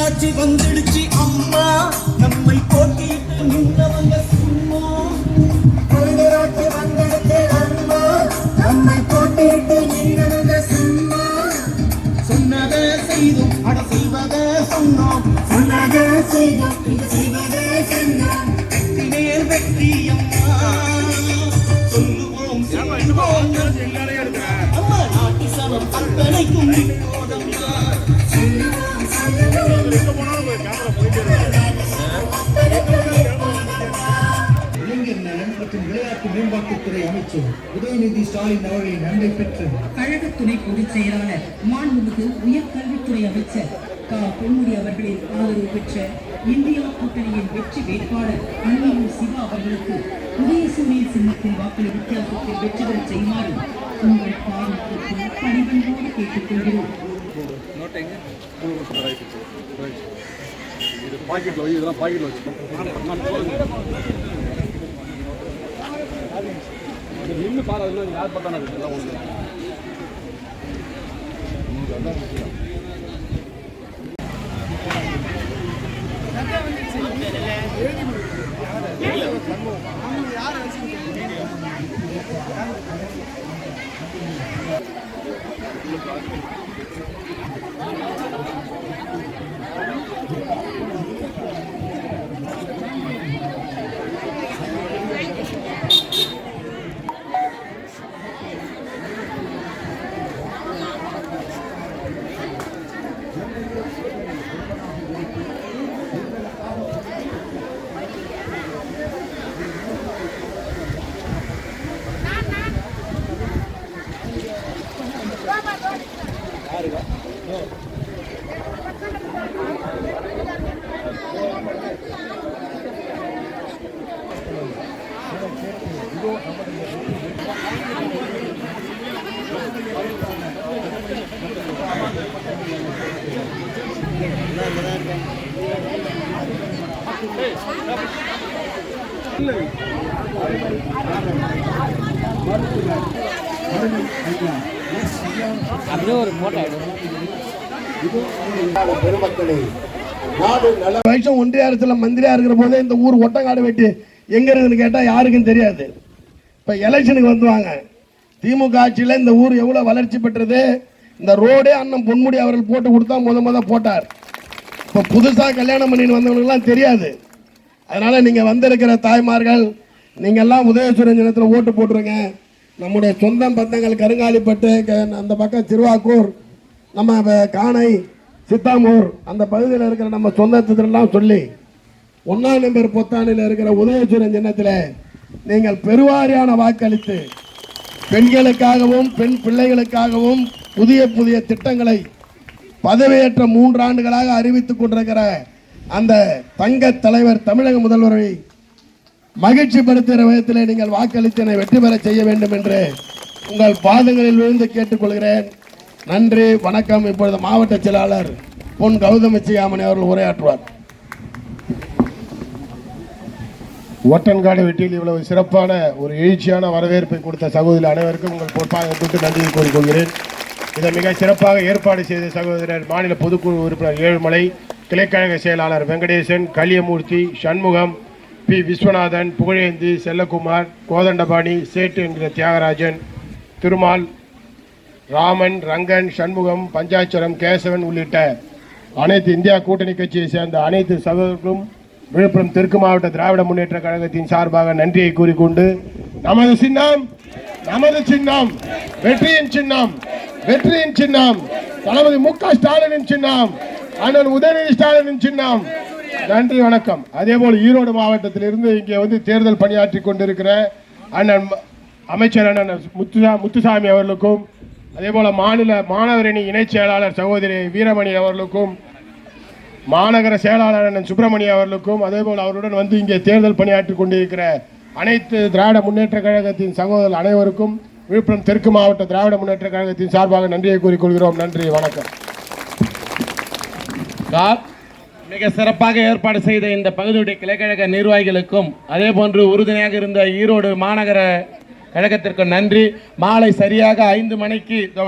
நல்லாட்சி வந்துடுச்சு அம்மா. நம்மை போட்டியிட்டு நின்றவங்க சும்மா. மனிதராட்சி வந்தெடுத்து அம்மா. நம்மை போட்டியிட்டு நின்றவங்க சும்மா. சொன்னதை செய்தும் அட செய்வதை சொன்னோம். சொன்னதை செய்தோம் இது செய்வதை சென்றோம் வெற்றி மேல் வெற்றி அம்மா. சொல்லுவோம் அம்மா நாட்டு அத்தனைக்கும் விளையாட்டு மேம்பாட்டுத்துறை அமைச்சர் உதயநிதி ஸ்டாலின் அவர்களின் அன்பை பெற்று கழக துணை பொதுச் செயலாளர் மாண்புமிகு உயர்கல்வித்துறை அமைச்சர் க. பொன்முடி அவர்களின் ஆதரவு பெற்ற இந்தியா கூட்டணியின் வெற்றி வேட்பாளர் அன்னையூர் சிவா அவர்களுக்கு உதயசூரியன் சின்னத்தில் வாக்களி வித்தியாசத்தில் வெற்றி பெறச் செய்யுமாறு உங்கள் பாவத்திற்கு பணிவன்போடு கேட்டுக்கொள்கிறோம். பாக்கெட்ல வை இதெல்லாம் பாக்கெட்ல வச்சுக்கோ நின்று பாரு அதெல்லாம் யார் பார்த்தானே எல்லாம் ஒன்று இல்லை பெருமக்களே நாடு வருஷம் ஒன்றிய அரசுல மந்திரியா இருக்கிற போதே இந்த ஊர் ஒட்டங்காடு வெட்டி எங்க இருக்குன்னு கேட்டா யாருக்கும் தெரியாது. இப்ப எலெக்ஷனுக்கு வந்துவாங்க திமுக ஆட்சியில இந்த ஊர் எவ்வளவு வளர்ச்சி பெற்றது? இந்த ரோடே அண்ணன் பொன்முடி அவர்கள் போட்டு கொடுத்தா முத முத போட்டார். இப்ப புதுசா கல்யாணம் பண்ணிட்டு வந்தவங்களுக்குலாம் தெரியாது. அதனால நீங்க வந்திருக்கிற தாய்மார்கள் நீங்க எல்லாம் உதயசூரன் ஓட்டு போட்டுருங்க. நம்முடைய சொந்தம் பந்தங்கள் கருங்காலிப்பட்டு க- அந்த பக்கம் திருவாக்கூர் நம்ம காணை சித்தாமூர் அந்த பகுதியில் இருக்கிற நம்ம சொந்தத்திலாம் சொல்லி ஒன்னாம் நம்பர் பொத்தானில் இருக்கிற உதயசூரன் சின்னத்தில் நீங்கள் பெருவாரியான வாக்களித்து பெண்களுக்காகவும் பெண் பிள்ளைகளுக்காகவும் புதிய புதிய திட்டங்களை பதவியேற்ற மூன்று ஆண்டுகளாக அறிவித்துக் கொண்டிருக்கிற அந்த தங்க தலைவர் தமிழக முதல்வரை மகிழ்ச்சி படுத்துகிற விதத்தில் நீங்கள் வாக்களித்து என்னை வெற்றி பெற செய்ய வேண்டும் என்று உங்கள் பாதங்களில் விழுந்து கேட்டுக்கொள்கிறேன். நன்றி வணக்கம். இப்பொழுது மாவட்ட செயலாளர் பொன் கௌதம சிகாமணி அவர்கள் உரையாற்றுவார். ஒட்டன்காடு வெட்டியில் இவ்வளவு சிறப்பான ஒரு எழுச்சியான வரவேற்பை கொடுத்த சகோதரி அனைவருக்கும் உங்கள் பொறுப்பாக கொடுத்து நன்றியை கூறிக்கொள்கிறேன். இதை மிக சிறப்பாக ஏற்பாடு செய்த சகோதரர் மாநில பொதுக்குழு உறுப்பினர் ஏழுமலை கிளைக்கழக செயலாளர் வெங்கடேசன் கலியமூர்த்தி சண்முகம் பி. விஸ்வநாதன் புகழேந்தி செல்லகுமார் கோதண்டபாணி சேட்டு என்கிற தியாகராஜன் திருமால் ராமன் ரங்கன் சண்முகம் பஞ்சாட்சரம் கேசவன் உள்ளிட்ட அனைத்து இந்தியா கூட்டணி கட்சியை சேர்ந்த அனைத்து சகோதரர்களும் விழுப்புரம் தெற்கு மாவட்ட திராவிட முன்னேற்ற கழகத்தின் சார்பாக நன்றியை கூறிக்கொண்டு நமது சின்னம் நமது சின்னம் வெற்றியின் சின்னம் வெற்றியின் சின்னம் தளபதி மு க ஸ்டாலினின் சின்னம் அண்ணன் உதயநிதி ஸ்டாலினின் சின்னம் நன்றி வணக்கம். அதே போல் ஈரோடு மாவட்டத்திலிருந்து இங்கே வந்து தேர்தல் பணியாற்றி கொண்டிருக்கிற அண்ணன் அமைச்சர் அண்ணன் முத்துசா முத்துசாமி அவர்களுக்கும் அதே போல் மாநில மாணவரணி இணைச் செயலாளர் சகோதரி வீரமணி அவர்களுக்கும் மாநகர செயலாளர் அண்ணன் சுப்பிரமணி அவர்களுக்கும் அதே போல் அவருடன் வந்து இங்கே தேர்தல் பணியாற்றி கொண்டிருக்கிற அனைத்து திராவிட முன்னேற்ற கழகத்தின் சகோதரர் அனைவருக்கும் விழுப்புரம் தெற்கு மாவட்ட திராவிட முன்னேற்ற கழகத்தின் சார்பாக நன்றியை கூறிக்கொள்கிறோம் நன்றி வணக்கம். மிக சிறப்பாக ஏற்பாடு செய்த இந்த பகுதியுடைய கிளைக்கழக நிர்வாகிகளுக்கும் அதே போன்று உறுதுணையாக இருந்த ஈரோடு மாநகர கழகத்திற்கு நன்றி. மாலை சரியாக ஐந்து மணிக்கு இதோ